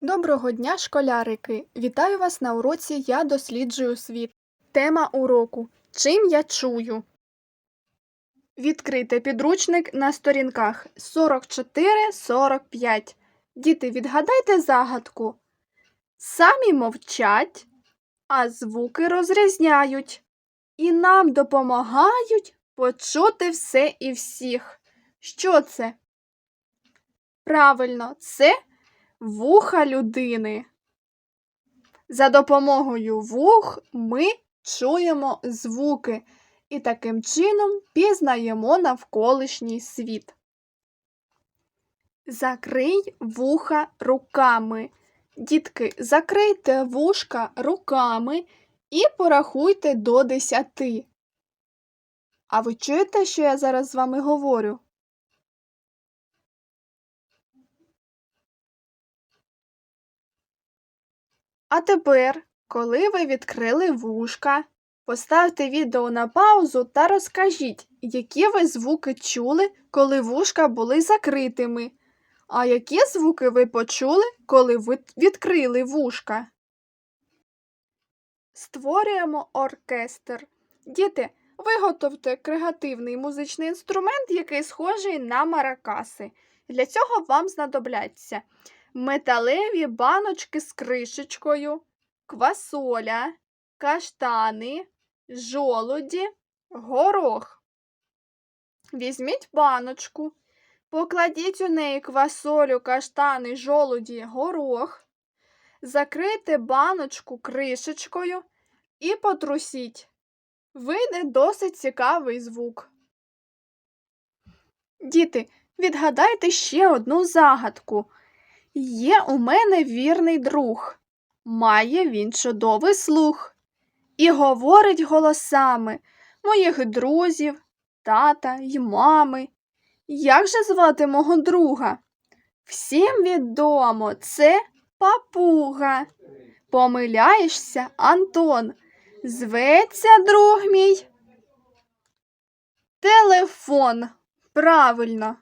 Доброго дня, школярики! Вітаю вас на уроці Я досліджую світ. Тема уроку Чим я чую? Відкрийте підручник на сторінках 44-45. Діти, відгадайте загадку. Самі мовчать, а звуки розрізняють. І нам допомагають почути все і всіх. Що це? Правильно, це вуха людини. За допомогою вух ми чуємо звуки і таким чином пізнаємо навколишній світ. Закрий вуха руками. Дітки, закрийте вушка руками і порахуйте до десяти. А ви чуєте, що я зараз з вами говорю? А тепер, коли ви відкрили вушка, поставте відео на паузу та розкажіть, які ви звуки чули, коли вушка були закритими, а які звуки ви почули, коли ви відкрили вушка. Створюємо оркестр. Діти, виготовте креативний музичний інструмент, який схожий на маракаси. Для цього вам знадобляться металеві баночки з кришечкою, квасоля, каштани, жолуді, горох. Візьміть баночку, покладіть у неї квасолю, каштани, жолуді, горох, закрийте баночку кришечкою і потрусіть. Вийде досить цікавий звук. Діти, відгадайте ще одну загадку. Є у мене вірний друг, має він чудовий слух і говорить голосами моїх друзів, тата й мами. Як же звати мого друга? Всім відомо, це папуга. Помиляєшся, Антон. Зветься друг мій. Телефон. Правильно.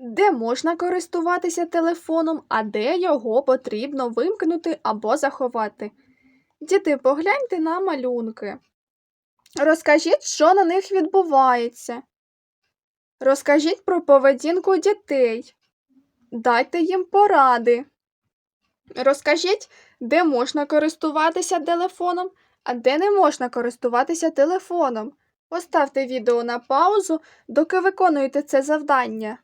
Де можна користуватися телефоном, а де його потрібно вимкнути або заховати. Діти, погляньте на малюнки. Розкажіть, що на них відбувається. Розкажіть про поведінку дітей. Дайте їм поради. Розкажіть, де можна користуватися телефоном, а де не можна користуватися телефоном. Поставте відео на паузу, доки виконуєте це завдання.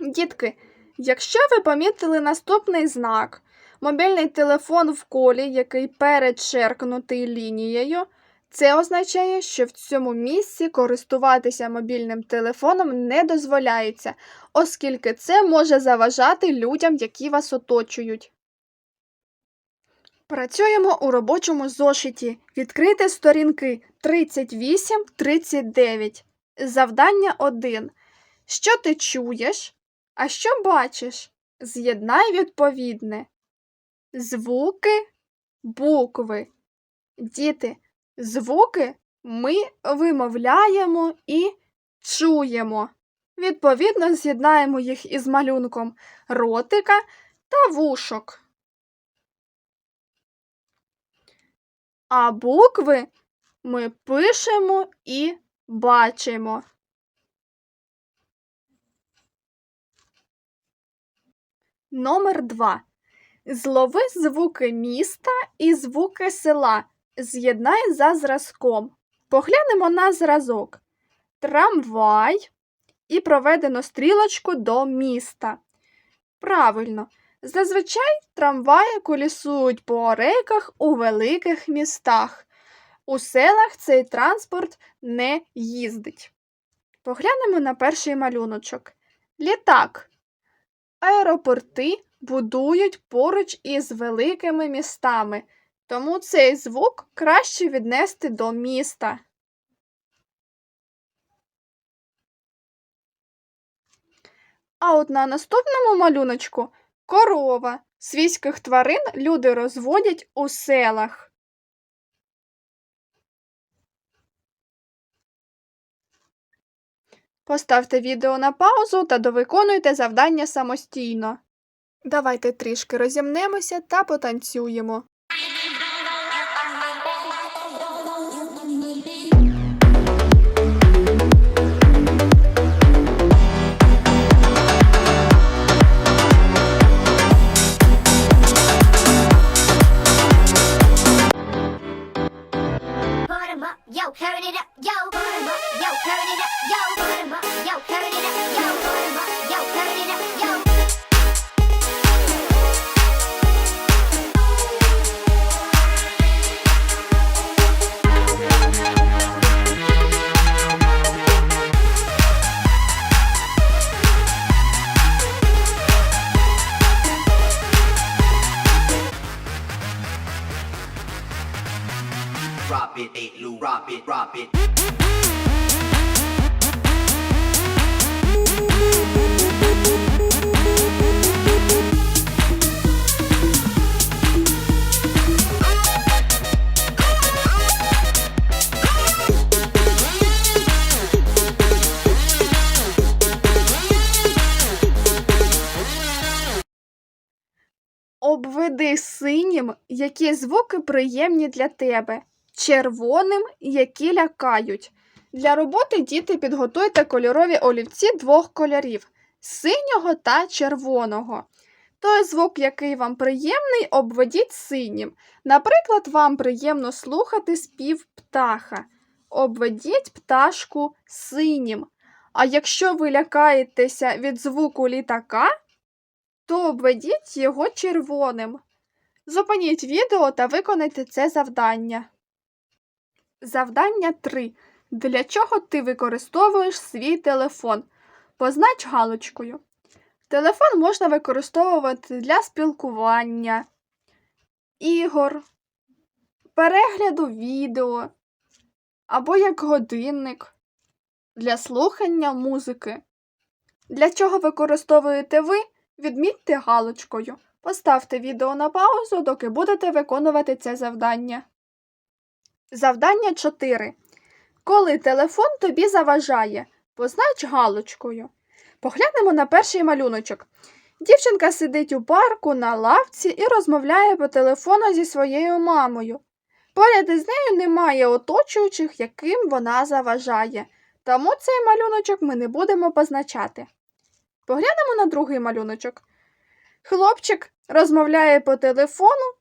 Дітки, якщо ви помітили наступний знак, мобільний телефон в колі, який перечеркнутий лінією, це означає, що в цьому місці користуватися мобільним телефоном не дозволяється, оскільки це може заважати людям, які вас оточують. Працюємо у робочому зошиті. Відкрийте сторінки 38-39. Завдання 1. Що ти чуєш? А що бачиш? З'єднай відповідне. Звуки, букви. Діти, звуки ми вимовляємо і чуємо. Відповідно, з'єднаємо їх із малюнком ротика та вушок. А букви ми пишемо і бачимо. Номер 2. Злови звуки міста і звуки села. З'єднай за зразком. Поглянемо на зразок. Трамвай і проведено стрілочку до міста. Правильно. Зазвичай трамваї колісують по рейках у великих містах. У селах цей транспорт не їздить. Поглянемо на перший малюночок. Літак. Аеропорти будують поруч із великими містами, тому цей звук краще віднести до міста. А от на наступному малюночку корова. Свійських тварин люди розводять у селах. Поставте відео на паузу та довиконуйте завдання самостійно. Давайте трішки розімнемося та потанцюємо. Обведи синім, які звуки приємні для тебе, червоним, які лякають. Для роботи діти підготуйте кольорові олівці двох кольорів синього та червоного. Той звук, який вам приємний, обведіть синім. Наприклад, вам приємно слухати спів птаха. Обведіть пташку синім. А якщо ви лякаєтеся від звуку літака, то обведіть його червоним. Зупиніть відео та виконайте це завдання. Завдання 3. Для чого ти використовуєш свій телефон? Познач галочкою. Телефон можна використовувати для спілкування, ігор, перегляду відео або як годинник для слухання музики. Для чого використовуєте ви? Відмітьте галочкою. Поставте відео на паузу, доки будете виконувати це завдання. Завдання 4. Коли телефон тобі заважає, познач галочкою. Поглянемо на перший малюночок. Дівчинка сидить у парку на лавці і розмовляє по телефону зі своєю мамою. Поряд із нею немає оточуючих, яким вона заважає, тому цей малюночок ми не будемо позначати. Поглянемо на другий малюночок. Хлопчик розмовляє по телефону,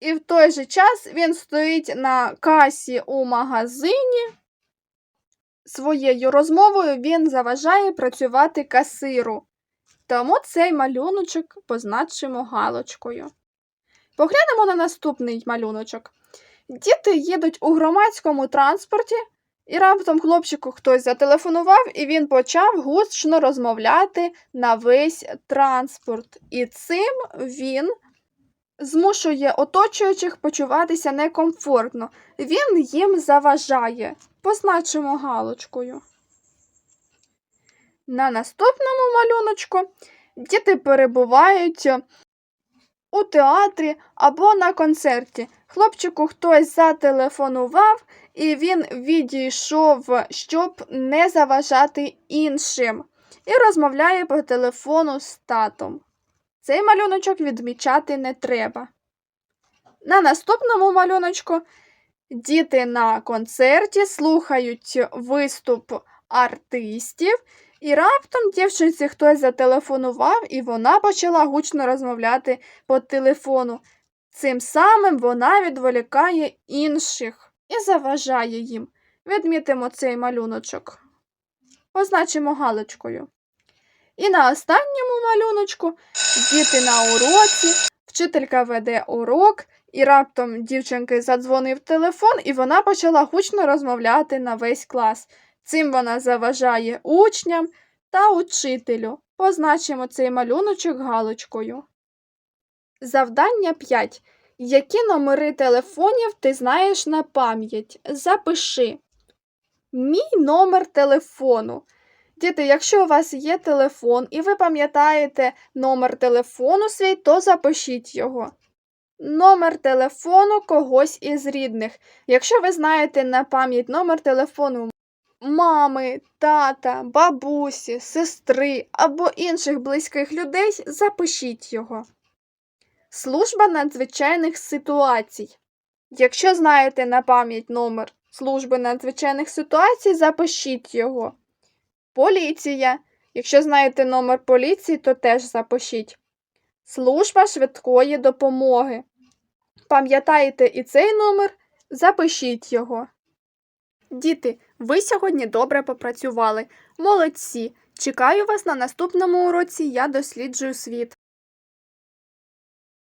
і в той же час він стоїть на касі у магазині. Своєю розмовою він заважає працювати касиру. Тому цей малюночок позначимо галочкою. Поглянемо на наступний малюночок. Діти їдуть у громадському транспорті, і раптом хлопчику хтось зателефонував, і він почав гучно розмовляти на весь транспорт. І цим він змушує оточуючих почуватися некомфортно. Він їм заважає. Позначимо галочкою. На наступному малюночку діти перебувають у театрі або на концерті. Хлопчику хтось зателефонував, і він відійшов, щоб не заважати іншим, і розмовляє по телефону з татом. Цей малюночок відмічати не треба. На наступному малюночку діти на концерті слухають виступ артистів, і раптом дівчинці хтось зателефонував, і вона почала гучно розмовляти по телефону. Цим самим вона відволікає інших і заважає їм. Відмітимо цей малюночок. Позначимо галочкою. І на останньому малюночку діти на уроці, вчителька веде урок, і раптом дівчинки задзвонив телефон, і вона почала гучно розмовляти на весь клас. Цим вона заважає учням та учителю. Позначимо цей малюночок галочкою. Завдання 5. Які номери телефонів ти знаєш на пам'ять? Запиши. Мій номер телефону. Діти, якщо у вас є телефон і ви пам'ятаєте номер телефону свій, то запишіть його. Номер телефону когось із рідних. Якщо ви знаєте на пам'ять номер телефону мами, тата, бабусі, сестри або інших близьких людей, запишіть його. Служба надзвичайних ситуацій. Якщо знаєте на пам'ять номер служби надзвичайних ситуацій, запишіть його. Поліція. Якщо знаєте номер поліції, то теж запишіть. Служба швидкої допомоги. Пам'ятаєте і цей номер? Запишіть його. Діти, ви сьогодні добре попрацювали. Молодці! Чекаю вас на наступному уроці Я досліджую світ.